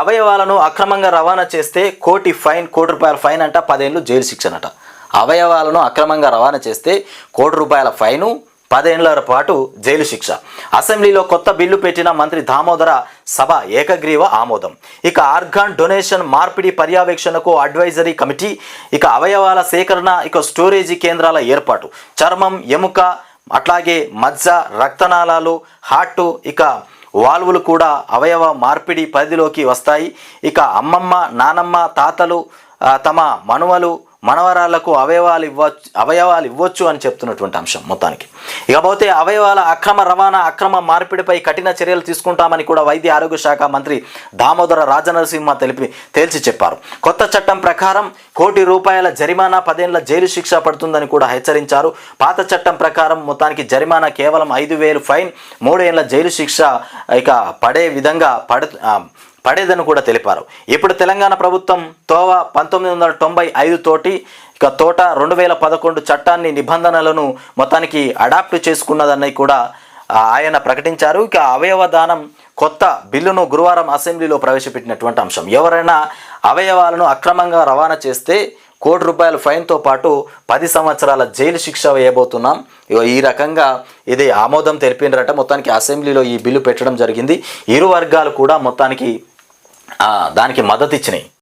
అవయవాలను అక్రమంగా రవాణా చేస్తే కోటి ఫైన్ కోటి రూపాయల ఫైన్ అంట పదేళ్ళు జైలు శిక్షనట అవయవాలను అక్రమంగా రవాణా చేస్తే కోటి రూపాయల ఫైను పదేళ్ళ పాటు జైలు శిక్ష. అసెంబ్లీలో కొత్త బిల్లు పెట్టిన మంత్రి దామోదర సభ ఏకగ్రీవ ఆమోదం. ఇక ఆర్గాన్ డొనేషన్ మార్పిడి పర్యవేక్షణకు అడ్వైజరీ కమిటీ ఇక అవయవాల సేకరణ ఇక స్టోరేజీ కేంద్రాల ఏర్పాటు. చర్మం ఎముక అట్లాగే మజ్జ రక్తనాళాలు హార్టు ఇక వాల్వులు కూడా అవయవ మార్పిడి పరిధిలోకి వస్తాయి. ఇక అమ్మమ్మ నానమ్మ తాతలు తమ మనుమలు మనవరాళ్ళకు అవయవాలు ఇవ్వచ్చు అవయవాలు ఇవ్వచ్చు అని చెప్తున్నటువంటి అంశం మొత్తానికి. ఇకపోతే అవయవాల అక్రమ రవాణా అక్రమ మార్పిడిపై కఠిన చర్యలు తీసుకుంటామని కూడా వైద్య ఆరోగ్య శాఖ మంత్రి దామోదర రాజనరసింహ తెలిపి తేల్చి చెప్పారు. కొత్త చట్టం ప్రకారం కోటి రూపాయల జరిమానా పదేళ్ళ జైలు శిక్ష పడుతుందని కూడా హెచ్చరించారు. పాత చట్టం ప్రకారం మొత్తానికి జరిమానా కేవలం ఐదు వేలు ఫైన్ మూడేళ్ళ జైలు శిక్ష ఇక పడే విధంగా పడు పడేదని కూడా తెలిపారు. ఇప్పుడు తెలంగాణ ప్రభుత్వం తోవ పంతొమ్మిది వందల తొంభై ఐదు తోటి ఇక తోట రెండు వేల పదకొండు చట్టాన్ని నిబంధనలను మొత్తానికి అడాప్ట్ చేసుకున్నదని కూడా ఆయన ప్రకటించారు. ఇక అవయవ దానం కొత్త బిల్లును గురువారం అసెంబ్లీలో ప్రవేశపెట్టినటువంటి అంశం. ఎవరైనా అవయవాలను అక్రమంగా రవాణా చేస్తే కోటి రూపాయల ఫైన్తో పాటు పది సంవత్సరాల జైలు శిక్ష వేయబోతున్నాం. ఈ రకంగా ఇది ఆమోదం తెలిపినరట. మొత్తానికి అసెంబ్లీలో ఈ బిల్లు పెట్టడం జరిగింది. ఇరు వర్గాలు కూడా మొత్తానికి దానికి మద్దతు ఇచ్చినాయి